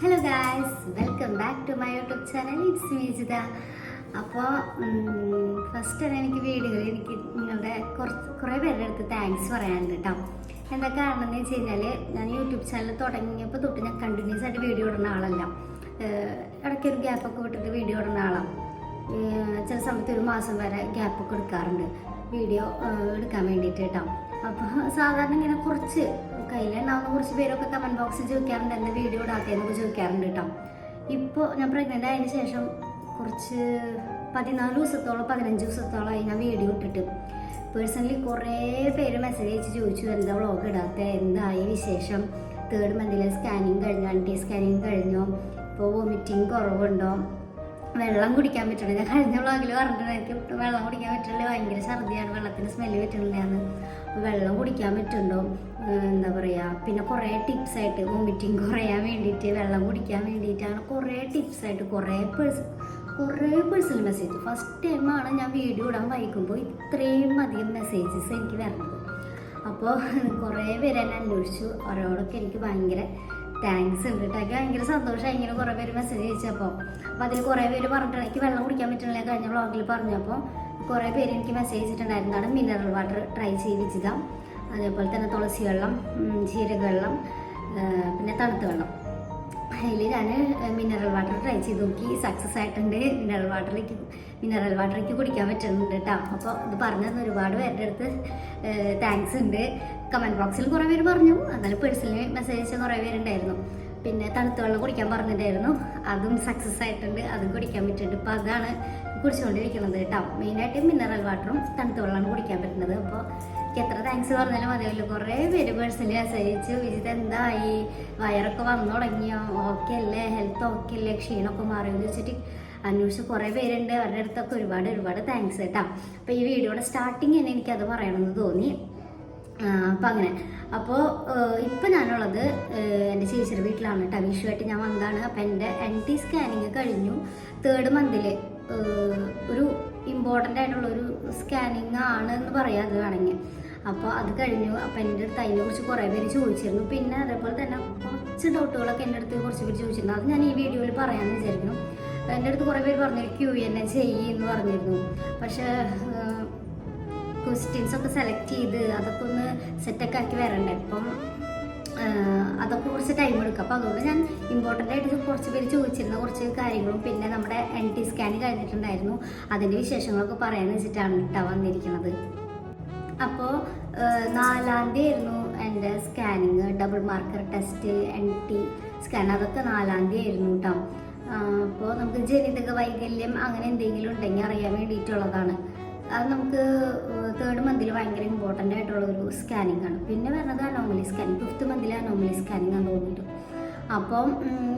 Hello guys welcome back to my YouTube channel it's Meejitha അപ്പോൾ first തന്നെ എനിക്ക് വീഡിയോയിൽ എനിക്ക് നിങ്ങളുടെ കുറച്ച് കുറേ പേരുടെ അടുത്ത് താങ്ക്സ് പറയാനുണ്ട് കേട്ടോ. എന്താ കാരണം എന്ന് വെച്ച് കഴിഞ്ഞാൽ ഞാൻ യൂട്യൂബ് ചാനൽ തുടങ്ങിയപ്പോൾ തൊട്ട് ഞാൻ കണ്ടിന്യൂസ് ആയിട്ട് വീഡിയോ ഇടുന്ന ആളല്ല. ഇടയ്ക്കൊരു ഗ്യാപ്പൊക്കെ വിട്ടിട്ട് വീഡിയോ ഇടുന്ന ആളാണ് ചില സമയത്ത് ഒരു മാസം വരെ ഗ്യാപ്പൊക്കെ എടുക്കാറുണ്ട്. വീഡിയോ എടുക്കാൻ വേണ്ടിയിട്ട് കേട്ടോ. അപ്പോൾ സാധാരണ ഇങ്ങനെ കുറച്ച് കയ്യിലുണ്ടാവുന്ന കുറച്ച് പേരൊക്കെ കമന്റ് ബോക്സിൽ ചോദിക്കാറുണ്ട് എന്റെ വീഡിയോ ഇടാത്തതെന്നൊക്കെ ചോദിക്കാറുണ്ട് കേട്ടോ ഇപ്പോൾ ഞാൻ പ്രഗ്നന്റ് ആയതിനു ശേഷം കുറച്ച് പതിനാല് ദിവസത്തോളം പതിനഞ്ച് ദിവസത്തോളമായി ഞാൻ വീഡിയോ ഇട്ടിട്ട്. പേഴ്സണലി കുറേ പേര് മെസ്സേജ് അയച്ച് ചോദിച്ചു എന്താ വ്ളോഗ് ഇടാത്ത? എന്തായി വിശേഷം? തേർഡ് മന്തിലെ സ്കാനിങ് കഴിഞ്ഞോ ആന്റി സ്കാനിങ് കഴിഞ്ഞോ. ഇപ്പോൾ വോമിറ്റിങ് കുറവുണ്ടോ? വെള്ളം കുടിക്കാൻ പറ്റണം ഞാൻ കഴിഞ്ഞ വ്ളോഗിൽ പറഞ്ഞിട്ടുണ്ട് എനിക്ക് വെള്ളം കുടിക്കാൻ പറ്റില്ല ഭയങ്കര ഛർദിയാണ് വെള്ളത്തിന് സ്മെല്ല് പറ്റണില്ലാന്ന് വെള്ളം കുടിക്കാൻ പറ്റുന്നുണ്ടോ? എന്താ പറയുക പിന്നെ കുറേ ടിപ്സായിട്ട് വോമിറ്റിംഗ് കുറയാൻ വേണ്ടിയിട്ട് വെള്ളം കുടിക്കാൻ വേണ്ടിയിട്ടാണ് കുറേ ടിപ്സായിട്ട് കുറേ പേഴ്സ് കുറേ പേഴ്സണൽ മെസ്സേജ് ഫസ്റ്റ് ടൈമാണ് ഞാൻ വീഡിയോ ഇടാൻ വായിക്കുമ്പോൾ ഇത്രയും അധികം മെസ്സേജസ് എനിക്ക് വരുന്നത്. അപ്പോൾ കുറേ പേര് എന്നെ അന്വേഷിച്ചു. അവരോടൊക്കെ എനിക്ക് ഭയങ്കര താങ്ക്സ് ഉണ്ട് കേട്ടോ. ഭയങ്കര സന്തോഷമായി ഇങ്ങനെ കുറേ പേര് മെസ്സേജ് അയച്ചപ്പോൾ. അപ്പോൾ അതിൽ കുറേ പേര് പറഞ്ഞിട്ടുണ്ട് എനിക്ക് വെള്ളം കുടിക്കാൻ പറ്റണില്ല കഴിഞ്ഞ വ്ളോഗിൽ പറഞ്ഞപ്പോൾ കുറേ പേര് എനിക്ക് മെസ്സേജ് ചെയ്തിട്ടുണ്ടായിരുന്നതാണ് മിനറൽ വാട്ടർ ട്രൈ ചെയ്യിച്ചത് അതേപോലെ തന്നെ തുളസി വെള്ളം ജീരക വെള്ളം പിന്നെ തണുത്ത വെള്ളം. അതിൽ ഞാൻ മിനറൽ വാട്ടർ ട്രൈ ചെയ്ത് നോക്കി. സക്സസ് ആയിട്ടുണ്ട്. മിനറൽ വാട്ടറിലേക്ക് മിനറൽ വാട്ടറിലേക്ക് കുടിക്കാൻ പറ്റുന്നുണ്ട് കേട്ടോ അപ്പോൾ ഇത് പറഞ്ഞു തന്ന ഒരുപാട് പേരുടെ അടുത്ത് താങ്ക്സ് ഉണ്ട്. കമന്റ് ബോക്സിൽ കുറേ പേര് പറഞ്ഞു. എന്നാലും പേഴ്സണലി മെസ്സേജ് അയച്ച കുറേ പേരുണ്ടായിരുന്നു. പിന്നെ തണുത്ത വെള്ളം കുടിക്കാൻ പറഞ്ഞിട്ടുണ്ടായിരുന്നു. അതും സക്സസ് ആയിട്ടുണ്ട്. അതും കുടിക്കാൻ പറ്റുന്നുണ്ട്. ഇപ്പോൾ അതാണ് കുടിച്ചുകൊണ്ടിരിക്കുന്നത് കേട്ടോ മെയിനായിട്ട് മിനറൽ വാട്ടറും തണുത്ത വെള്ളമാണ് കുടിക്കാൻ പറ്റുന്നത്. അപ്പോൾ എത്ര താങ്ക്സ് പറഞ്ഞാലും മതിയല്ലോ. കുറേ പേര് പേഴ്സണലി മെസ്സേജ് വിജിത് എന്തായി? വയറൊക്കെ വന്നു തുടങ്ങിയോ? ഓക്കെ അല്ലേ? ഹെൽത്ത് ഓക്കെ അല്ലേ? ക്ഷീണമൊക്കെ മാറിയെന്ന് വെച്ചിട്ട് അന്വേഷിച്ച് കുറേ പേരുണ്ട്. അവരുടെ അടുത്തൊക്കെ ഒരുപാട് ഒരുപാട് താങ്ക്സ് കേട്ടോ അപ്പോൾ ഈ വീഡിയോയുടെ സ്റ്റാർട്ടിങ് തന്നെ എനിക്കത് പറയണമെന്ന് തോന്നി. അപ്പം അങ്ങനെ. അപ്പോൾ ഇപ്പം ഞാനുള്ളത് എന്റെ ചേച്ചിയുടെ വീട്ടിലാണ് കേട്ടോ വിഷുവായിട്ട് ഞാൻ വന്നതാണ്. അപ്പം എന്റെ എൻ ടി സ്കാനിങ് കഴിഞ്ഞു. തേർഡ് മന്തിൽ ഒരു ഇമ്പോർട്ടന്റ് ആയിട്ടുള്ള ഒരു സ്കാനിങ് ആണ് എന്ന് പറയാം അത് വേണമെങ്കിൽ. അപ്പോൾ അത് കഴിഞ്ഞു. അപ്പോൾ എന്റെ അടുത്ത് അതിനെ കുറിച്ച് കുറേ പേര് ചോദിച്ചിരുന്നു. പിന്നെ അതേപോലെ തന്നെ കുറച്ച് ഡൗട്ടുകളൊക്കെ എന്റെ അടുത്ത് കുറച്ച് പേര് ചോദിച്ചിരുന്നു. അത് ഞാൻ ഈ വീഡിയോയിൽ പറയാമെന്ന് വിചാരിക്കുന്നു. എന്റെ അടുത്ത് കുറേ പേര് പറഞ്ഞു ക്യൂ എന്നെ ചെയ്യെന്ന് പറഞ്ഞിരുന്നു. പക്ഷേ ക്വസ്റ്റ്യൻസ് ഒക്കെ സെലക്ട് ചെയ്ത് അതൊക്കെ ഒന്ന് സെറ്റൊക്കെ ആക്കി വരണ്ടേ? ആഹ് അതൊക്കെ കുറച്ച് ടൈം എടുക്കും. അപ്പോൾ അതുകൊണ്ട് ഞാൻ ഇമ്പോർട്ടന്റ് ആയിട്ട് കുറച്ച് പേര് ചോദിച്ചിരുന്ന കുറച്ച് കാര്യങ്ങളും പിന്നെ നമ്മുടെ എൻ ടി സ്കാൻ കഴിഞ്ഞിട്ടുണ്ടായിരുന്നു. അതിന്റെ വിശേഷങ്ങളൊക്കെ പറയാൻ വെച്ചിട്ടാണ് കേട്ടോ വന്നിരിക്കുന്നത്. അപ്പോൾ നാലാം തീയതി ആയിരുന്നു എന്റെ scanning double marker test N T scan അതൊക്കെ നാലാം തീയതി ആയിരുന്നു കേട്ടോ അപ്പോൾ നമുക്ക് ജനിതക വൈകല്യം അങ്ങനെ എന്തെങ്കിലും ഉണ്ടെങ്കിൽ അറിയാൻ വേണ്ടിയിട്ടുള്ളതാണ്. അത് നമുക്ക് തേർഡ് മന്തിൽ ഭയങ്കര ഇമ്പോർട്ടന്റ് ആയിട്ടുള്ള ഒരു സ്കാനിങ് ആണ്. പിന്നെ വരുന്നത് അനോമലി സ്കാനിങ് ഫിഫ്ത്ത് മന്തിൽ അനോമലി സ്കാനിങ് ആണ് തോന്നിയിട്ട് അപ്പം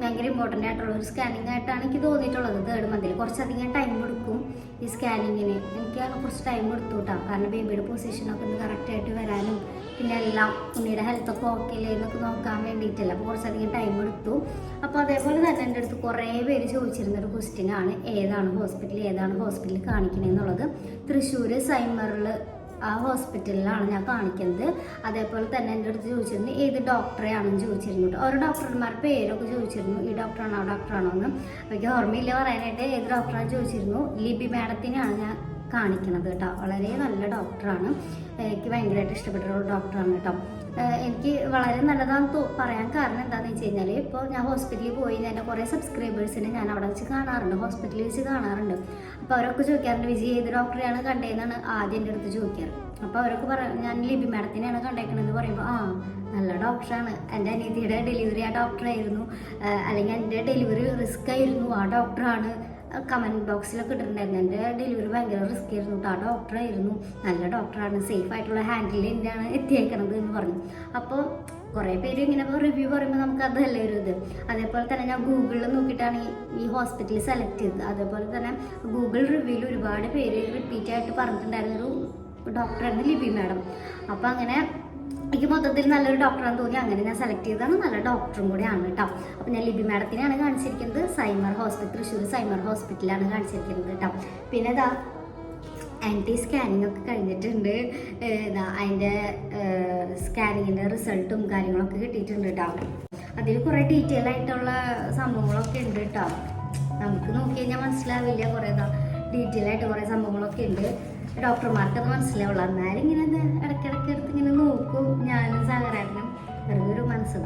ഭയങ്കര ഇമ്പോർട്ടന്റ് ആയിട്ടുള്ള ഒരു സ്കാനിങ് ആയിട്ടാണ് എനിക്ക് തോന്നിയിട്ടുള്ളത് തേർഡ് മന്തിൽ കുറച്ചധികം ടൈം എടുക്കും. ഈ സ്കാനിങ്ങിന് എനിക്ക് കുറച്ച് ടൈം എടുത്തു കേട്ടോ കാരണം ബേബിയുടെ പൊസിഷനൊക്കെ ഒന്ന് കറക്റ്റായിട്ട് വരാനും പിന്നെ എല്ലാം ഉണ്ണിയുടെ ഹെൽത്തൊക്കെ ഓക്കെ അല്ലേ എന്നൊക്കെ നോക്കാൻ വേണ്ടിയിട്ടല്ല. അപ്പോൾ കുറച്ചധികം ടൈം എടുത്തു. അപ്പോൾ അതേപോലെ തന്നെ എന്റെ അടുത്ത് കുറേ പേര് ചോദിച്ചിരുന്നൊരു ക്വസ്റ്റ്യൻ ആണ്. ഏതാണ് ഹോസ്പിറ്റൽ ഏതാണ് ഹോസ്പിറ്റലിൽ കാണിക്കണമെന്നുള്ളത് തൃശ്ശൂർ സൈമറിൽ ആ ഹോസ്പിറ്റലിലാണ് ഞാൻ കാണിക്കുന്നത്. അതേപോലെ തന്നെ എന്റെ അടുത്ത് ചോദിച്ചിരുന്നു ഏത് ഡോക്ടറെ ആണെന്ന് ചോദിച്ചിരുന്നു കേട്ടോ ഓരോ ഡോക്ടർമാരുടെ പേരൊക്കെ ചോദിച്ചിരുന്നു ഈ ഡോക്ടറാണോ ഡോക്ടറാണോ? എന്ന്. എനിക്ക് ഓർമ്മയില്ല പറയാനായിട്ട് ഏത് ഡോക്ടറാണെന്ന് ചോദിച്ചിരുന്നു. ലിബി മാഡത്തിനെയാണ് ഞാൻ കാണിക്കുന്നത് കേട്ടോ വളരെ നല്ല ഡോക്ടറാണ്. എനിക്ക് ഭയങ്കരമായിട്ട് ഇഷ്ടപ്പെട്ട ഒരു ഡോക്ടറാണ് കേട്ടോ എനിക്ക് വളരെ നല്ലതാണെന്ന് പറയാൻ കാരണം എന്താണെന്ന് വെച്ച് കഴിഞ്ഞാൽ ഇപ്പോൾ ഞാൻ ഹോസ്പിറ്റലിൽ പോയി എന്റെ കുറേ സബ്സ്ക്രൈബേഴ്സിനെ ഞാൻ അവിടെ വെച്ച് കാണാറുണ്ട് ഹോസ്പിറ്റലിൽ വെച്ച് കാണാറുണ്ട്. അപ്പോൾ അവരൊക്കെ ചോദിക്കാറുണ്ട് വിജയ് ഏത് ഡോക്ടറെയാണ് കണ്ടതെന്നാണ് ആദ്യം എന്റെ അടുത്ത് ചോദിക്കാറ്. അപ്പോൾ അവരൊക്കെ പറ ഞാൻ ലിബി മാഡത്തിനെയാണ് കണ്ടേക്കണമെന്ന് പറയുമ്പോൾ ആ നല്ല ഡോക്ടറാണ് എന്റെ അനീതിയുടെ ഡെലിവറി ആ ഡോക്ടറായിരുന്നു അല്ലെങ്കിൽ എന്റെ ഡെലിവറി റിസ്ക് ആയിരുന്നു. ആ ഡോക്ടറാണ് കമന്റ് ബോക്സിലൊക്കെ ഇട്ടിട്ടുണ്ടായിരുന്നു. എന്റെ ഡെലിവറി ഭയങ്കര റിസ്ക് ആയിരുന്നു ആ ഡോക്ടറായിരുന്നു നല്ല ഡോക്ടറാണ് സേഫ് ആയിട്ടുള്ള ഹാൻഡിൽ തന്നെയാണ് എത്തിയേക്കണത് എന്ന് പറഞ്ഞു. അപ്പോൾ കുറേ പേര് ഇങ്ങനെ റിവ്യൂ പറയുമ്പോൾ നമുക്ക് അതല്ലേ ഒരു ഇത്. അതേപോലെ തന്നെ ഞാൻ ഗൂഗിളിൽ നോക്കിയിട്ടാണ് ഈ- ഹോസ്പിറ്റൽ സെലക്ട് ചെയ്തത്. അതേപോലെ തന്നെ ഗൂഗിൾ റിവ്യൂവിൽ ഒരുപാട് പേര് റിപ്പീറ്റ് ആയിട്ട് പറഞ്ഞിട്ടുണ്ടായിരുന്നൊരു ഡോക്ടറായിരുന്നു ലിബി മാഡം. അപ്പോൾ അങ്ങനെ എനിക്ക് മൊത്തത്തിൽ നല്ലൊരു ഡോക്ടറാണെന്ന് തോന്നി. അങ്ങനെ ഞാൻ സെലക്ട് ചെയ്തതാണ്. നല്ല ഡോക്ടറും കൂടെയാണ് കേട്ടോ. അപ്പോൾ ഞാൻ ലിബി മാഡത്തിനെയാണ് കാണിച്ചിരിക്കുന്നത്. സൈമർ ഹോസ്പിറ്റൽ തൃശ്ശൂർ സൈമർ ഹോസ്പിറ്റലാണ് കാണിച്ചിരിക്കുന്നത് കേട്ടോ. പിന്നെ ഇതാ ആന്റി സ്കാനിങ് ഒക്കെ കഴിഞ്ഞിട്ടുണ്ട്. ഇതാ അതിന്റെ സ്കാനിങ്ങിന്റെ റിസൾട്ടും കാര്യങ്ങളൊക്കെ കിട്ടിയിട്ടുണ്ട് കേട്ടോ. അതിൽ കുറേ ഡീറ്റെയിൽ ആയിട്ടുള്ള സംഭവങ്ങളൊക്കെ ഉണ്ട് കേട്ടോ. നമുക്ക് നോക്കി കഴിഞ്ഞാൽ മനസ്സിലാവില്ല കുറേ ഡീറ്റെയിൽ ആയിട്ട് കുറേ സംഭവങ്ങളൊക്കെ ഉണ്ട്. ഡോക്ടർമാർക്ക് അത് മനസ്സിലാവുള്ളൂ. എന്നാലും ഇങ്ങനെ ഇടയ്ക്കിടയ്ക്ക് എടുത്ത് ഇങ്ങനെ നോക്കും. ഞാനും സഹകരണം വെറുതെ ഒരു മനസ്സും.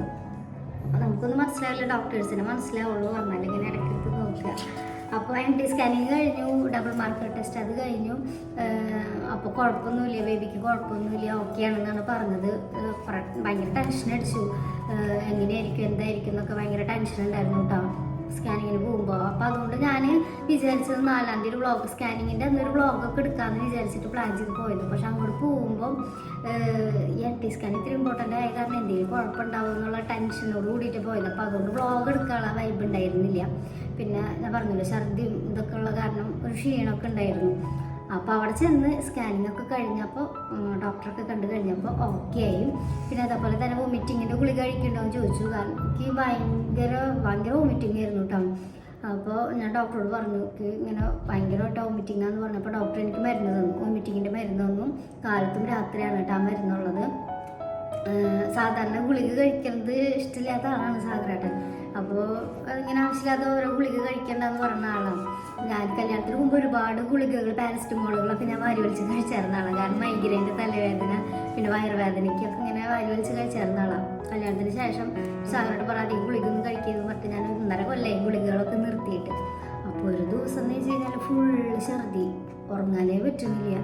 അപ്പോൾ നമുക്കൊന്നും മനസ്സിലാവില്ല. ഡോക്ടേഴ്സിന് മനസ്സിലാവുള്ളൂ എന്നാലും ഇങ്ങനെ ഇടയ്ക്കിടയ്ക്ക് നോക്കുക. അപ്പോൾ എൻ ടി സ്കാനിങ് കഴിഞ്ഞു. ഡബിൾ മാർക്കർ ടെസ്റ്റ് അത് കഴിഞ്ഞു. അപ്പോൾ കുഴപ്പമൊന്നുമില്ല. ബേബിക്ക് കുഴപ്പമൊന്നുമില്ല. ഓക്കെ ആണെന്നാണ് പറഞ്ഞത്. ഭയങ്കര ടെൻഷൻ അടിച്ചു. എങ്ങനെയായിരിക്കും? എന്തായിരിക്കും? എന്നൊക്കെ ഭയങ്കര ടെൻഷൻ ഉണ്ടായിരുന്നു കേട്ടോ. സ്കാനിങ്ങിന് പോകുമ്പോൾ അപ്പോൾ അതുകൊണ്ട് ഞാൻ വിചാരിച്ചത് നാലാം തീയതി വ്ളോഗ് സ്കാനിങ്ങിന്റെ അന്നൊരു വ്ളോഗൊക്കെ എടുക്കാമെന്ന് വിചാരിച്ചിട്ട് പ്ലാൻ ചെയ്ത് പോയത്. പക്ഷെ അങ്ങോട്ട് പോകുമ്പോൾ ഈ ടി സ്കാൻ ഇത്തിരി ഇമ്പോർട്ടന്റ് ആയ കാരണം എന്തെങ്കിലും കുഴപ്പമുണ്ടാവും എന്നുള്ള ടെൻഷനോട് കൂടിയിട്ട് പോയത്. അപ്പോൾ അതുകൊണ്ട് വ്ളോഗ് എടുക്കാനുള്ള വൈബ് ഉണ്ടായിരുന്നില്ല. പിന്നെ ഞാൻ പറഞ്ഞല്ലോ ഛർദിയും ഇതൊക്കെ ഉള്ള കാരണം ഒരു ക്ഷീണമൊക്കെ ഉണ്ടായിരുന്നു. അപ്പോൾ അവിടെ ചെന്ന് സ്കാനിങ് ഒക്കെ കഴിഞ്ഞപ്പോൾ ഡോക്ടറൊക്കെ കണ്ടു കഴിഞ്ഞപ്പോൾ ഓക്കെ ആയി. പിന്നെ അതേപോലെ തന്നെ വോമിറ്റിങ്ങിന്റെ ഗുളിക കഴിക്കണ്ടോ എന്ന് ചോദിച്ചു. കാരണം എനിക്ക് ഭയങ്കര ഭയങ്കര വോമിറ്റിംഗ് ആയിരുന്നു കേട്ടോ അപ്പോൾ ഞാൻ ഡോക്ടറോട് പറഞ്ഞു ഇങ്ങനെ ഭയങ്കരമായിട്ട് വോമിറ്റിംഗ് ആണെന്ന് പറഞ്ഞപ്പോൾ ഡോക്ടർ എനിക്ക് മരുന്ന് തന്നു. വോമിറ്റിങ്ങിന്റെ മരുന്ന് തന്നു. കാലത്തും രാത്രിയാണ് കേട്ടോ ആ മരുന്നുള്ളത്. സാധാരണ ഗുളിക കഴിക്കുന്നത് ഇഷ്ടമില്ലാത്ത ആളാണ് സാഗരേട്ടൻ. അപ്പോൾ ഇങ്ങനെ ആവശ്യമില്ലാതെ ഓരോ ഗുളിക കഴിക്കേണ്ടതെന്ന് പറഞ്ഞ ആളാണ്. ഞാൻ കല്യാണത്തിന് മുമ്പ് ഒരുപാട് ഗുളികകൾ പാരസ്റ്റമോളുകളൊക്കെ ഞാൻ വാരി വലിച്ച് കഴിച്ചായിരുന്ന ആളാണ് കാരണം മൈഗ്രൈന്റെ തലവേദന പിന്നെ വയറുവേദനയ്ക്കൊക്കെ ഇങ്ങനെ വാരി വലിച്ച് കഴിച്ചായിരുന്ന ആളാണ് കല്യാണത്തിന് ശേഷം സാറിനോട് പറ അധികം ഗുളിക ഒന്നും കഴിക്കുന്നത് പറഞ്ഞ് ഞാൻ ഒന്നര കൊല്ലമായി ഗുളികകളൊക്കെ നിർത്തിയിട്ട്. അപ്പോൾ ഒരു ദിവസം എന്ന് വെച്ച് കഴിഞ്ഞാൽ ഫുള്ള് ഛർദി. ഉറങ്ങാനേ പറ്റുന്നില്ല.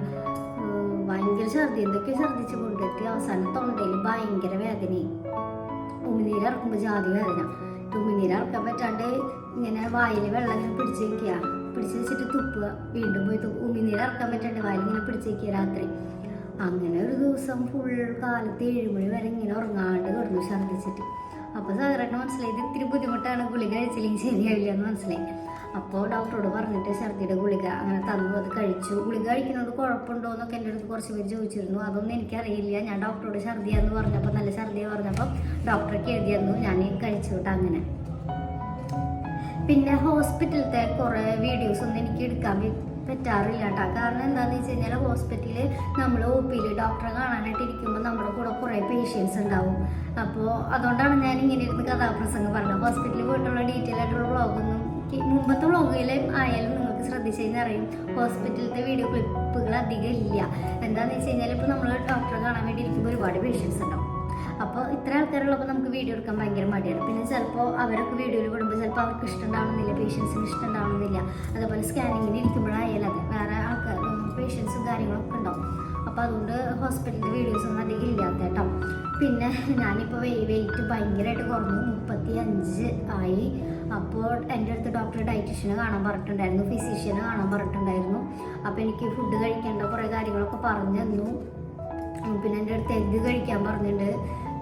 ഭയങ്കര ഛർദി. എന്തൊക്കെ ഛർദിച്ച് കൊണ്ടെത്തി. അവസാനം തൊണ്ടയിൽ ഭയങ്കര വേദനയും ഉമിനീര് ഇറക്കുമ്പോൾ ജാതി വേദന. ഉമിനീര് ഇറക്കാൻ പറ്റാണ്ട് ഇങ്ങനെ വായിൽ വെള്ളം ഇങ്ങനെ പിടിച്ച് വെക്കുക പിടിച്ച് വെച്ചിട്ട് തുപ്പുക. വീണ്ടും പോയി തുപ്പുക ഉമിനീര് ഇറക്കാൻ പറ്റാണ്ട്? വാലിങ്ങനെ പിടിച്ച് രാത്രി. അങ്ങനെ ഒരു ദിവസം ഫുൾ കാലത്ത് ഏഴുമണി വരെ ഇങ്ങനെ ഉറങ്ങാണ്ട് കിടന്നു ഛർദ്ദിച്ചിട്ട്. അപ്പോൾ സാധാരണ മനസ്സിലായത് ഇത് ഇത്തിരി ബുദ്ധിമുട്ടാണ്. ഗുളിക കഴിച്ചില്ലെങ്കിൽ ശരിയാവില്ല എന്ന് മനസ്സിലായി. അപ്പോൾ ഡോക്ടറോട് പറഞ്ഞിട്ട് ഛർദിയുടെ ഗുളിക അങ്ങനെ തന്നു. അത് കഴിച്ചു. ഗുളിക കഴിക്കുന്നത് കുഴപ്പമുണ്ടോ എന്നൊക്കെ എന്റെ അടുത്ത് കുറച്ച് പേര് ചോദിച്ചിരുന്നു. അതൊന്നും എനിക്കറിയില്ല. ഞാൻ ഡോക്ടറോട് ഛർദിയാന്ന് പറഞ്ഞപ്പോൾ നല്ല ഛർദിയ പറഞ്ഞപ്പോൾ ഡോക്ടർക്ക് എഴുതി ഞാൻ കഴിച്ചു കേട്ടോ അങ്ങനെ. പിന്നെ ഹോസ്പിറ്റലത്തെ കുറേ വീഡിയോസ് ഒന്നും എനിക്ക് എടുക്കാൻ പറ്റാറില്ല കേട്ടോ കാരണം എന്താണെന്ന് വെച്ച് കഴിഞ്ഞാൽ ഹോസ്പിറ്റലിൽ നമ്മൾ ഒ പിയിൽ ഡോക്ടറെ കാണാനായിട്ട് ഇരിക്കുമ്പോൾ നമ്മുടെ കൂടെ കുറേ പേഷ്യൻസ് ഉണ്ടാവും. അപ്പോൾ അതുകൊണ്ടാണ് ഞാൻ ഇങ്ങനെ ഇരുന്ന് കഥാപ്രസംഗം പറഞ്ഞത്. ഹോസ്പിറ്റലിൽ പോയിട്ടുള്ള ഡീറ്റെയിൽ ആയിട്ടുള്ള വ്ളോഗൊന്നും മുമ്പത്തെ വ്ളോഗിൽ ആയാലും നിങ്ങൾക്ക് ശ്രദ്ധിച്ചു കഴിഞ്ഞാൽ അറിയും. ഹോസ്പിറ്റലിലത്തെ വീഡിയോ ക്ലിപ്പുകൾ അധികം ഇല്ല. എന്താണെന്ന് വെച്ച് കഴിഞ്ഞാൽ ഇപ്പോൾ നമ്മൾ ഡോക്ടറെ കാണാൻ വേണ്ടി ഇരിക്കുമ്പോൾ ഒരുപാട് പേഷ്യൻസ് ഉണ്ടാവും. അപ്പോൾ ഇത്ര ആൾക്കാരുള്ളപ്പോൾ നമുക്ക് വീഡിയോ എടുക്കാൻ ഭയങ്കര മടിയാണ്. പിന്നെ ചിലപ്പോൾ അവരൊക്കെ വീഡിയോയിൽ വിടുമ്പോൾ ചിലപ്പോൾ അവർക്ക് ഇഷ്ടമുണ്ടാവണമെന്നില്ല പേഷ്യൻസിന് ഇഷ്ടമുണ്ടാവണമെന്നില്ല. അതേപോലെ സ്കാനിങ്ങിന് ഇരിക്കുമ്പോഴായാലും അതെ വേറെ ആൾക്കാർ പേഷ്യൻസും കാര്യങ്ങളൊക്കെ ഉണ്ടാവും. അപ്പോൾ അതുകൊണ്ട് ഹോസ്പിറ്റലിന്റെ വീഡിയോസ് ഒന്നും അധികം ഇല്ലാത്ത കേട്ടോ. പിന്നെ ഞാനിപ്പോൾ വെയിറ്റ് ഭയങ്കരമായിട്ട് കുറഞ്ഞു. മുപ്പത്തി അഞ്ച് ആയി. അപ്പോൾ എന്റെ അടുത്ത് ഡോക്ടർ ഡയറ്റീഷ്യനെ കാണാൻ പറഞ്ഞിട്ടുണ്ടായിരുന്നു. ഫിസിഷ്യനെ കാണാൻ പറഞ്ഞിട്ടുണ്ടായിരുന്നു. അപ്പോൾ എനിക്ക് ഫുഡ് കഴിക്കേണ്ട കുറേ കാര്യങ്ങളൊക്കെ പറഞ്ഞു തന്നു. പിന്നെ എന്റെ അടുത്ത് എഗ്ഗ് കഴിക്കാൻ പറഞ്ഞിട്ടുണ്ട്.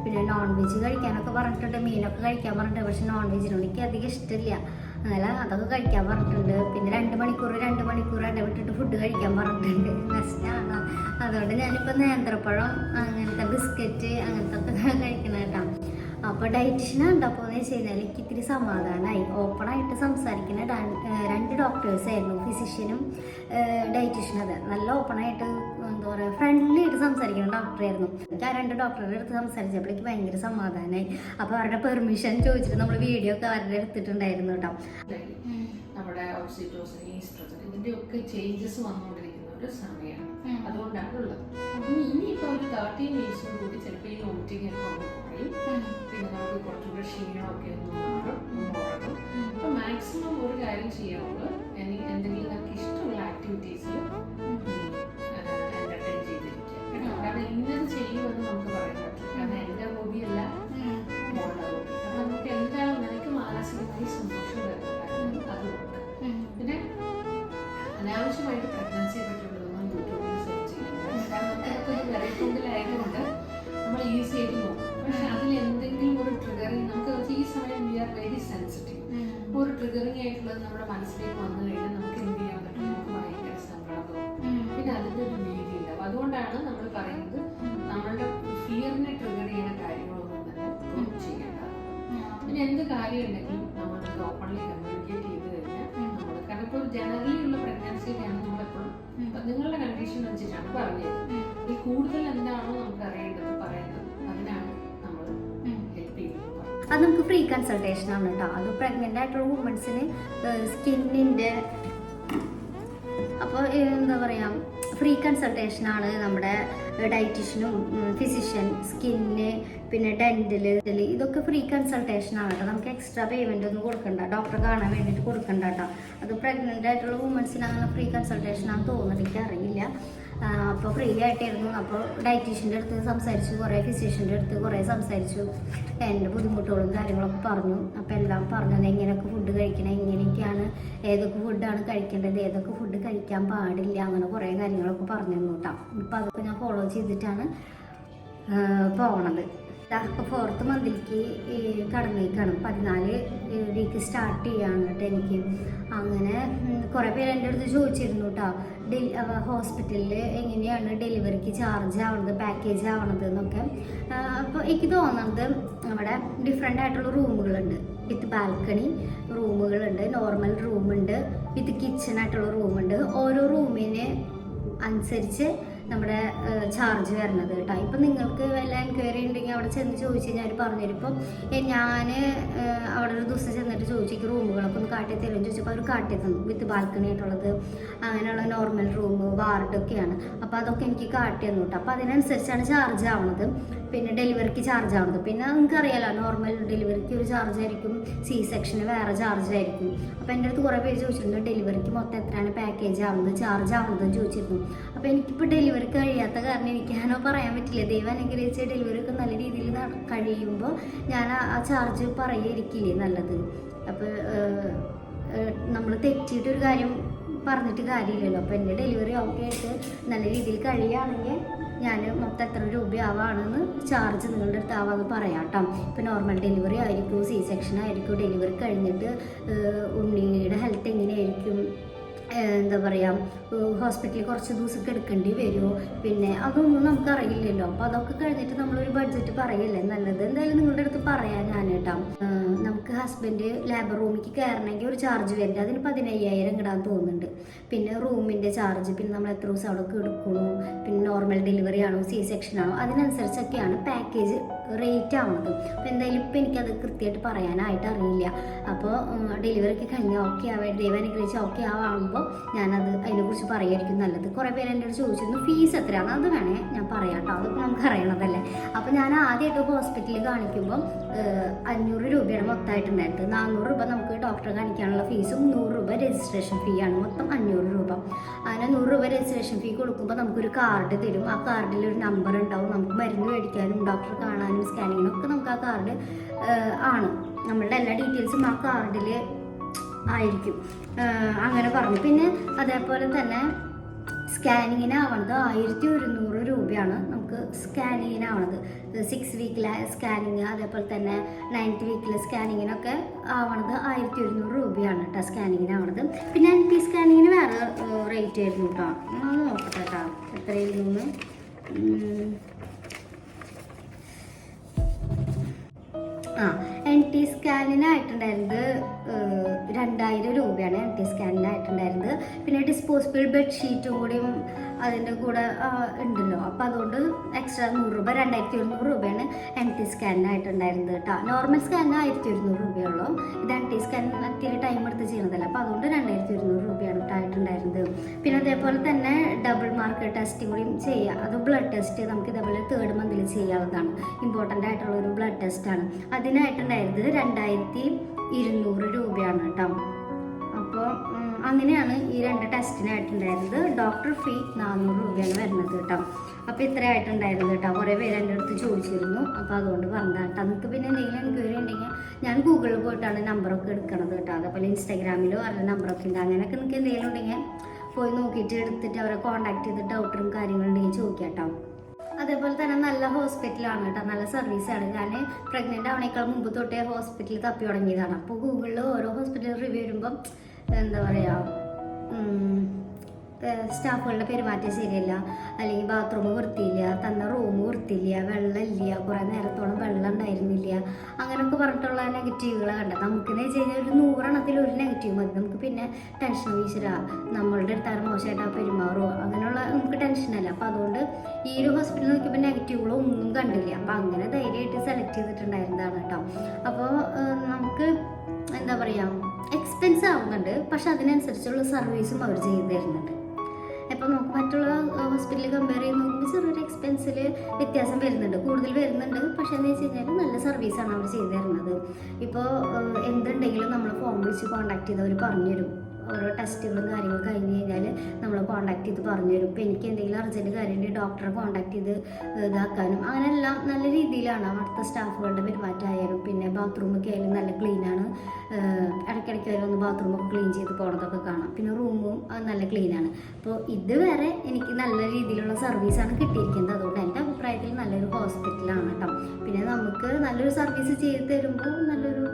പിന്നെ നോൺ വെജ് കഴിക്കാനൊക്കെ പറഞ്ഞിട്ടുണ്ട് മീനൊക്കെ കഴിക്കാൻ പറഞ്ഞിട്ടുണ്ട് പക്ഷെ നോൺ വെജിനോട് എനിക്ക് അധികം ഇഷ്ടമില്ല. അങ്ങനെ അതൊക്കെ കഴിക്കാൻ പറഞ്ഞിട്ടുണ്ട്. പിന്നെ രണ്ട് മണിക്കൂർ രണ്ട് മണിക്കൂർ ഇടവിട്ടിട്ട് ഫുഡ് കഴിക്കാൻ പറഞ്ഞിട്ടുണ്ട്. നഷ്ടമാണ് അതുകൊണ്ട് ഞാനിപ്പോൾ നേന്ത്രപ്പഴം അങ്ങനത്തെ ബിസ്ക്കറ്റ് അങ്ങനത്തെ ഒക്കെ കഴിക്കണം കേട്ടോ. അപ്പോൾ ഡയറ്റീഷ്യനെ കണ്ടപ്പോ എന്ന് വെച്ച് കഴിഞ്ഞാൽ എനിക്ക് ഇത്തിരി സമാധാനമായി ഓപ്പൺ ആയിട്ട് സംസാരിക്കുന്ന രണ്ട് ഡോക്ടേഴ്സ് ആയിരുന്നു. ഫിസിഷ്യനും ഡയറ്റീഷ്യനും നല്ല നല്ല ഓപ്പണായിട്ട് എന്താ പറയുക ഫ്രണ്ട്ലി ആയിട്ട് സംസാരിക്കുന്ന ഡോക്ടറായിരുന്നു എനിക്ക് ആ രണ്ട് ഡോക്ടറുടെ അടുത്ത് സംസാരിച്ചപ്പോൾ എനിക്ക് ഭയങ്കര സമാധാനമായി അപ്പോൾ അവരുടെ പെർമിഷൻ ചോദിച്ചിട്ട് നമ്മൾ വീഡിയോ ഒക്കെ അവരുടെ എടുത്തിട്ടുണ്ടായിരുന്നു കേട്ടോ. നമ്മുടെ ഓക്സിറ്റോസിൻ ഈസ്ട്രോജൻ ഇതിന്റെ ഒക്കെ ചേഞ്ചസ് വന്നുകൊണ്ടിരിക്കുന്ന ഒരു സമയമാണ് അതുകൊണ്ടാണ് ഉള്ളത് ഇനി ഇനിയിപ്പോൾ ഒരു തേർട്ടീൻ വീക്സും കൂടി ചിലപ്പോൾ ഈ വോട്ടിംഗ് ഒക്കെ കുറയും പിന്നെ നമുക്ക് കുറച്ചുകൂടെ ക്ഷീണമൊക്കെ ഒന്ന് മാറും മാറും അപ്പോൾ മാക്സിമം ഒരു കാര്യം ചെയ്യാവുള്ളൂ. എനി- എന്തെങ്കിലും നമുക്ക് ഇഷ്ടമുള്ള ആക്ടിവിറ്റീസിൽ എന്റർടൈൻ ചെയ്തിരിക്കുക? കാരണം ഇന്നത് ചെയ്യുമെന്ന് നമുക്ക് പറയാൻ പറ്റും കാരണം എന്റെ ഹോബിയല്ല മോളുടെ ഹോബി. അപ്പം നമുക്ക് എന്താണ് നിനക്ക് മാനസികമായി സന്തോഷം തരുന്നത് അത് പിന്നെ അനാവശ്യമായിട്ട് പ്രഗ്നൻസിയെ പറ്റിയുള്ളതൊന്നും യൂട്യൂബിൽ സെർച്ച് ചെയ്യുന്നത് കാരണം ഒരു വിരൽത്തുമ്പിലായതുകൊണ്ട് നമ്മൾ ഈസി ആയിട്ട് വി ആർ വെരി സെൻസിറ്റീവ് ഒരു ട്രിഗറിങ് ആയിട്ടുള്ളത് നമ്മുടെ മനസ്സിലേക്ക് വന്നു കഴിഞ്ഞാൽ കൺസൾട്ടേഷൻ ആണ് കേട്ടോ അത് പ്രഗ്നന്റ് ആയിട്ടുള്ള വുമൻസിന് സ്കിന്നിന്റെ അപ്പോൾ എന്താ പറയുക ഫ്രീ കൺസൾട്ടേഷൻ ആണ് നമ്മുടെ ഡയറ്റീഷ്യനും ഫിസിഷ്യൻ സ്കിന്ന് പിന്നെ ഡെന്റൽ ഇതൊക്കെ ഫ്രീ കൺസൾട്ടേഷൻ ആണ് കേട്ടോ നമുക്ക് എക്സ്ട്രാ പേയ്മെന്റ് ഒന്നും കൊടുക്കണ്ട. ഡോക്ടറെ കാണാൻ വേണ്ടിയിട്ട് കൊടുക്കണ്ട കേട്ടോ അത് പ്രഗ്നന്റ് ആയിട്ടുള്ള വുമൻസിന് അങ്ങനെ ഫ്രീ കൺസൾട്ടേഷൻ ആണെന്ന് തോന്നുന്നത് അറിയില്ല അപ്പോൾ ഫ്രീ ആയിട്ടായിരുന്നു. അപ്പോൾ ഡയറ്റീഷ്യന്റെ അടുത്ത് സംസാരിച്ചു കുറേ ഫിസിഷ്യന്റെ അടുത്ത് കുറേ സംസാരിച്ചു. എന്റെ ബുദ്ധിമുട്ടുകളും കാര്യങ്ങളൊക്കെ പറഞ്ഞു. അപ്പോൾ എല്ലാം പറഞ്ഞത് എങ്ങനെയൊക്കെ ഫുഡ് കഴിക്കണം എങ്ങനെയൊക്കെയാണ് ഏതൊക്കെ ഫുഡാണ് കഴിക്കേണ്ടത്? ഏതൊക്കെ ഫുഡ് കഴിക്കാൻ പാടില്ല? അങ്ങനെ കുറേ കാര്യങ്ങളൊക്കെ പറഞ്ഞു തന്നു കേട്ടോ. ഇപ്പോൾ അതൊക്കെ ഞാൻ ഫോളോ ചെയ്തിട്ടാണ് പോകണത് ഫോർത്ത് മന്തിലേക്ക് കടന്നേക്കാണ്. പതിനാല് വീക്ക് സ്റ്റാർട്ട് ചെയ്യാണ് കേട്ടോ എനിക്ക്. അങ്ങനെ കുറേ പേര് എന്റെ അടുത്ത് ചോദിച്ചിരുന്നു കേട്ടോ ഡെലി ഹോസ്പിറ്റലിൽ എങ്ങനെയാണ് ഡെലിവറിക്ക് ചാർജ് ആവണത് പാക്കേജ് ആവണത് എന്നൊക്കെ. അപ്പോൾ എനിക്ക് തോന്നുന്നത് അവിടെ ഡിഫറെന്റ് ആയിട്ടുള്ള റൂമുകളുണ്ട്. വിത്ത് ബാൽക്കണി റൂമുകളുണ്ട് നോർമൽ റൂമുണ്ട് വിത്ത് കിച്ചൺ ആയിട്ടുള്ള റൂമുണ്ട് ഓരോ റൂമിന് അനുസരിച്ച് നമ്മുടെ ചാർജ് വരുന്നത് കേട്ടോ. ഇപ്പം നിങ്ങൾക്ക് വല്ല എൻക്വയറി ഉണ്ടെങ്കിൽ അവിടെ ചെന്ന് ചോദിച്ചു കഴിഞ്ഞാൽ അവർ പറഞ്ഞുതരും ഇപ്പം ഞാൻ അവിടെ ഒരു ദിവസം ചെന്നിട്ട് ചോദിച്ചു എനിക്ക് റൂമുകളൊക്കെ ഒന്ന് കാട്ടി തരുമെന്ന് ചോദിച്ചപ്പോൾ അവർ കാട്ടി തന്നു. വിത്ത് ബാൽക്കണി ആയിട്ടുള്ളത് അങ്ങനെയുള്ള നോർമൽ റൂം വാർഡൊക്കെയാണ് അപ്പോൾ അതൊക്കെ എനിക്ക് കാട്ടി തന്നു കേട്ടോ. അപ്പോൾ അതിനനുസരിച്ചാണ് ചാർജ് ആവണത് പിന്നെ ഡെലിവറിക്ക് ചാർജ് ആവുന്നത്. പിന്നെ നിങ്ങൾക്ക് അറിയാലോ നോർമൽ ഡെലിവറിക്ക് ഒരു ചാർജ് ആയിരിക്കും സി സെക്ഷന് വേറെ ചാർജ് ആയിരിക്കും. അപ്പോൾ എന്റെ അടുത്ത് കുറേ പേര് ചോദിച്ചിട്ടുണ്ട് ഡെലിവറിക്ക് മൊത്തം എത്രയാണ് പാക്കേജ് ആവുന്നത് ചാർജ് ആവുന്നത്? ചോദിച്ചിരുന്നു. അപ്പോൾ എനിക്കിപ്പോൾ ഡെലിവറി കഴിയാത്ത കാരണം എനിക്ക് അങ്ങനെ പറയാൻ പറ്റില്ല. ദൈവം അനുഗ്രഹിച്ച ഡെലിവറി ഒക്കെ നല്ല രീതിയിൽ കഴിയുമ്പോൾ ഞാൻ ആ- ചാർജ് പറയായിരിക്കില്ലേ നല്ലത്. അപ്പോൾ നമ്മൾ തെറ്റിയിട്ടൊരു കാര്യം പറഞ്ഞിട്ട് കാര്യമില്ലല്ലോ. അപ്പോൾ എന്റെ ഡെലിവറി ഓക്കെ ആയിട്ട് നല്ല രീതിയിൽ കഴിയുകയാണെങ്കിൽ ഞാൻ മൊത്തം എത്ര രൂപയാവാണെന്ന് ചാർജ് നിങ്ങളുടെ അടുത്ത് ആവാന്ന് പറയാം കേട്ടോ. ഇപ്പോൾ നോർമൽ ഡെലിവറി ആയിരിക്കും സി സെക്ഷൻ ആയിരിക്കും ഡെലിവറി കഴിഞ്ഞിട്ട് ഉണ്ണിയുടെ ഹെൽത്ത് എങ്ങനെയായിരിക്കും എന്താ പറയുക ഹോസ്പിറ്റലിൽ കുറച്ച് ദിവസം എടുക്കേണ്ടി വരുമോ പിന്നെ അതൊന്നും നമുക്ക് അറിയില്ലല്ലോ അപ്പോൾ അതൊക്കെ കഴിഞ്ഞിട്ട് നമ്മളൊരു ബഡ്ജറ്റ് പറയല്ലേ? നല്ലത്. എന്തായാലും നിങ്ങളുടെ അടുത്ത് പറയാം ഞാൻ കേട്ടോ നമുക്ക് ഹസ്ബൻഡ് ലേബർ റൂമിലേക്ക് കയറണമെങ്കിൽ ഒരു ചാർജ് വരില്ല അതിന് പതിനയ്യായിരം കിടാൻ തോന്നുന്നുണ്ട്. പിന്നെ റൂമിന്റെ ചാർജ് പിന്നെ നമ്മൾ എത്ര ദിവസം അവിടെ എടുക്കണു? പിന്നെ നോർമൽ ഡെലിവറി ആണോ? സി സെക്ഷൻ ആണോ? അതിനനുസരിച്ചൊക്കെയാണ് പാക്കേജ് റേറ്റ് ആവുന്നത്. അപ്പോൾ എന്തായാലും ഇപ്പം എനിക്കത് കൃത്യമായിട്ട് പറയാനായിട്ട് അറിയില്ല അപ്പോൾ ഡെലിവറി ഒക്കെ കഴിഞ്ഞാൽ ഓക്കെ ആവാൻ ദൈവം അനുഗ്രഹിച്ച് ഓക്കെ ആവുമ്പോൾ ഞാനത് അതിനെക്കുറിച്ച് പറയുമായിരിക്കും നല്ലത്. കുറേ പേര് എന്റെ അടുത്ത് ചോദിച്ചിരുന്നു ഫീസ് എത്രയാണ്? അത് വേണേ ഞാൻ പറയാം കേട്ടോ അതിപ്പോൾ നമുക്ക് അറിയണതല്ലേ. അപ്പോൾ ഞാൻ ആദ്യമായിട്ട് ഹോസ്പിറ്റലിൽ കാണിക്കുമ്പോൾ ഏഹ്, അഞ്ഞൂറ് രൂപയാണ് മൊത്തമായിട്ടുണ്ടായിരുന്നത് നാനൂറ് രൂപ നമുക്ക് ഡോക്ടറെ കാണിക്കാനുള്ള ഫീസും നൂറ് രൂപ രജിസ്ട്രേഷൻ ഫീ ആണ് മൊത്തം അഞ്ഞൂറ് രൂപ. അങ്ങനെ നൂറ് രൂപ രജിസ്ട്രേഷൻ ഫീ കൊടുക്കുമ്പോൾ നമുക്കൊരു കാർഡ് തരും. ആ കാർഡിൽ ഒരു നമ്പർ ഉണ്ടാവും. നമുക്ക് മരുന്ന് മേടിക്കാനും ഡോക്ടർ കാണാനും സ്കാനിങ്ങിനും ഒക്കെ നമുക്ക് ആ കാർഡ് ആണ്. നമ്മളുടെ എല്ലാ ഡീറ്റെയിൽസും ആ കാർഡിൽ ആയിരിക്കും. അങ്ങനെ പറഞ്ഞു. പിന്നെ അതേപോലെ തന്നെ സ്കാനിങ്ങിനാവണത് ആയിരത്തി ഒരുന്നൂറ് രൂപയാണ് നമുക്ക് സ്കാനിങ്ങിനാവണത്. സിക്സ് വീക്കിലെ സ്കാനിങ് അതേപോലെ തന്നെ നയൻത്ത് വീക്കിലെ സ്കാനിങ്ങിനൊക്കെ ആവണത് ആയിരത്തി ഒരുന്നൂറ് രൂപയാണ് കേട്ടോ സ്കാനിങ്ങിനാവണത് പിന്നെ എൻ പി സ്കാനിങ്ങിന് വേറെ റേറ്റ് ആയിരുന്നു കേട്ടോ നോക്കട്ടെ കേട്ടോ എത്രയായിരുന്നു. ആ എൻ ടി സ്കാനിനായിട്ടുണ്ടായിരുന്നത് രണ്ടായിരം രൂപയാണ് എം ടി സ്കാനിനായിട്ടുണ്ടായിരുന്നത് പിന്നെ ഡിസ്പോസിബിൾ ബെഡ്ഷീറ്റും കൂടിയും അതിന്റെ കൂടെ ഉണ്ടല്ലോ. അപ്പം അതുകൊണ്ട് എക്സ്ട്രാ നൂറ് രൂപ രണ്ടായിരത്തി ഒരുന്നൂറ് രൂപയാണ് എം ടി സ്കാനിനായിട്ടുണ്ടായിരുന്നത് കേട്ടോ. നോർമൽ സ്കാനിന് ആയിരത്തി ഒരുന്നൂറ് രൂപയുള്ളൂ. ഇത് എം ടി സ്കാനിന് ഇത്തിരി ടൈം എടുത്ത് ചെയ്യുന്നതല്ല. അപ്പോൾ അതുകൊണ്ട് രണ്ടായിരത്തി ഒരുന്നൂറ് രൂപയാണ് ട്ടോ ആയിട്ടുണ്ടായിരുന്നത്. പിന്നെ അതേപോലെ തന്നെ ഡബിൾ മാർക്ക് ടെസ്റ്റും കൂടിയും ചെയ്യുക അത് ബ്ലഡ് ടെസ്റ്റ് നമുക്ക് ഇതേപോലെ തേർഡ് മന്തിൽ ചെയ്യാവുന്നതാണ്. ഇമ്പോർട്ടന്റ് ആയിട്ടുള്ള ഒരു ബ്ലഡ് ടെസ്റ്റാണ് അതിനായിട്ടുണ്ടായിരുന്നത് രണ്ടായിരത്തി ഇരുന്നൂറ് രൂപയാണ് കേട്ടോ. അപ്പോൾ അങ്ങനെയാണ് ഈ രണ്ട് ടെസ്റ്റിനായിട്ടുണ്ടായിരുന്നത്. ഡോക്ടർ ഫീ നാനൂറ് രൂപയാണ് വരുന്നത് കേട്ടോ. അപ്പോൾ ഇത്രയായിട്ടുണ്ടായിരുന്നത് കേട്ടോ. കുറേ പേര് എന്റെ അടുത്ത് ചോദിച്ചിരുന്നു. അപ്പോൾ അതുകൊണ്ട് പറഞ്ഞതാണ് കേട്ടോ. നിങ്ങൾക്ക് പിന്നെ എന്തെങ്കിലും എൻക്വയറി ഉണ്ടെങ്കിൽ ഞാൻ ഗൂഗിളിൽ പോയിട്ടാണ് നമ്പറൊക്കെ എടുക്കണത് കേട്ടോ. അതേപോലെ ഇൻസ്റ്റാഗ്രാമിലോ അവരുടെ നമ്പറൊക്കെ ഉണ്ട്. അങ്ങനെയൊക്കെ നിങ്ങൾക്ക് എന്തെങ്കിലും ഉണ്ടെങ്കിൽ പോയി നോക്കിയിട്ട് എടുത്തിട്ട് അവരെ കോൺടാക്ട് ചെയ്ത് ഡൗട്ടറും കാര്യങ്ങളുണ്ടെങ്കിൽ ചോദിക്കാം കേട്ടോ. അതേപോലെ തന്നെ നല്ല ഹോസ്പിറ്റലാണ് കേട്ടോ നല്ല സർവീസാണ് ഞാൻ പ്രഗ്നന്റ് ആവണേക്കാൾ മുമ്പ് തൊട്ടേ ഹോസ്പിറ്റലിൽ തപ്പി തുടങ്ങിയതാണ്. അപ്പോൾ ഗൂഗിളിൽ ഓരോ ഹോസ്പിറ്റൽ റിവ്യൂ വരുമ്പം എന്താ പറയുക സ്റ്റാഫുകളുടെ പെരുമാറ്റം ശരിയല്ല. അല്ലെങ്കിൽ ബാത്റൂം വൃത്തിയില്ല തന്ന റൂം വൃത്തിയില്ല വെള്ളമില്ല കുറേ നേരത്തോളം വെള്ളം ഉണ്ടായിരുന്നില്ല. അങ്ങനെയൊക്കെ പറഞ്ഞിട്ടുള്ള നെഗറ്റീവുകൾ കണ്ടത്. നമുക്കെന്ന് വെച്ച് കഴിഞ്ഞാൽ ഒരു നൂറെണ്ണത്തിൽ ഒരു നെഗറ്റീവ് മതി. നമുക്ക് പിന്നെ ടെൻഷൻ വീശരാ നമ്മളുടെ അടുത്താണ് മോശമായിട്ട് പെരുമാറുമോ അങ്ങനെയുള്ള നമുക്ക് ടെൻഷനല്ല അപ്പം അതുകൊണ്ട് ഈ ഒരു ഹോസ്പിറ്റലിൽ നോക്കിയപ്പോൾ നെഗറ്റീവുകളോ ഒന്നും കണ്ടില്ല. അപ്പം അങ്ങനെ ധൈര്യമായിട്ട് സെലക്ട് ചെയ്തിട്ടുണ്ടായിരുന്നതാണ് കേട്ടോ. അപ്പോൾ നമുക്ക് എന്താ പറയുക എക്സ്പെൻസ് ആവുന്നുണ്ട്. പക്ഷെ അതിനനുസരിച്ചുള്ള സർവീസും അവർ ചെയ്തു തരുന്നുണ്ട്. മറ്റുള്ള ഹോസ്പിറ്റലിൽ കമ്പയർ ചെയ്ത് നോക്കുമ്പോൾ ചെറിയൊരു എക്സ്പെൻസിൽ വ്യത്യാസം വരുന്നുണ്ട്. കൂടുതൽ വരുന്നുണ്ട്. പക്ഷേ എന്ന് വെച്ച് കഴിഞ്ഞാൽ നല്ല സർവീസാണ് അവർ ചെയ്തു തരുന്നത്. ഇപ്പോൾ എന്തുണ്ടെങ്കിലും നമ്മൾ ഫോൺ വിളിച്ച് കോൺടാക്ട് ചെയ്തവർ പറഞ്ഞുതരും. ഓരോ ടെസ്റ്റുകളും കാര്യങ്ങളും കഴിഞ്ഞ് കഴിഞ്ഞാൽ നമ്മൾ കോൺടാക്ട് ചെയ്ത് പറഞ്ഞു തരും ഇപ്പോൾ എനിക്ക് എന്തെങ്കിലും അർജന്റ് കാര്യമുണ്ടെങ്കിൽ ഡോക്ടറെ കോൺടാക്ട് ചെയ്ത് ഇതാക്കാനും. അങ്ങനെയെല്ലാം നല്ല രീതിയിലാണ് അവിടുത്തെ സ്റ്റാഫുകളുടെ പെരുമാറ്റമായാലും. പിന്നെ ബാത്റൂമൊക്കെ ആയാലും നല്ല ക്ലീനാണ് ഇടയ്ക്കിടയ്ക്ക് വരെ ഒന്ന് ബാത്റൂമൊക്കെ ക്ലീൻ ചെയ്ത് പോണതൊക്കെ കാണാം. പിന്നെ റൂമും നല്ല ക്ലീനാണ് അപ്പോൾ ഇതുവരെ എനിക്ക് നല്ല രീതിയിലുള്ള സർവീസാണ് കിട്ടിയിരിക്കുന്നത്. അതുകൊണ്ട് എന്റെ അഭിപ്രായത്തിൽ നല്ലൊരു ഹോസ്പിറ്റലാണ് കേട്ടോ പിന്നെ നമുക്ക് നല്ലൊരു സർവീസ് ചെയ്ത് തരുമ്പോൾ നല്ലൊരു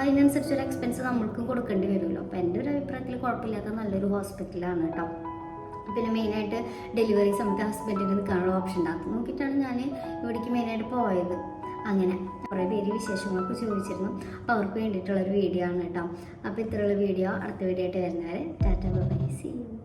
അതിനനുസരിച്ചൊരു എക്സ്പെൻസ് നമ്മൾക്കും കൊടുക്കേണ്ടി വരുമല്ലോ. അപ്പോൾ എന്റെ ഒരു അഭിപ്രായത്തിൽ കുഴപ്പമില്ലാത്ത നല്ലൊരു ഹോസ്പിറ്റലാണ് കേട്ടോ പിന്നെ മെയിനായിട്ട് ഡെലിവറി സമയത്ത് ഹസ്ബൻഡിന് നിൽക്കാനുള്ള ഓപ്ഷൻ ഉണ്ടാകും നോക്കിയിട്ടാണ് ഞാൻ ഇവിടേക്ക് മെയിനായിട്ട് പോയത്. അങ്ങനെ കുറേ പേര് വിശേഷങ്ങളൊക്കെ ചോദിച്ചിരുന്നു. അപ്പോൾ അവർക്ക് വേണ്ടിയിട്ടുള്ളൊരു വീഡിയോ ആണ് കേട്ടോ അപ്പോൾ ഇത്രയുള്ള വീഡിയോ അടുത്ത വീഡിയോ ആയിട്ട് വരുന്നവരെ ടാറ്റ ബൈ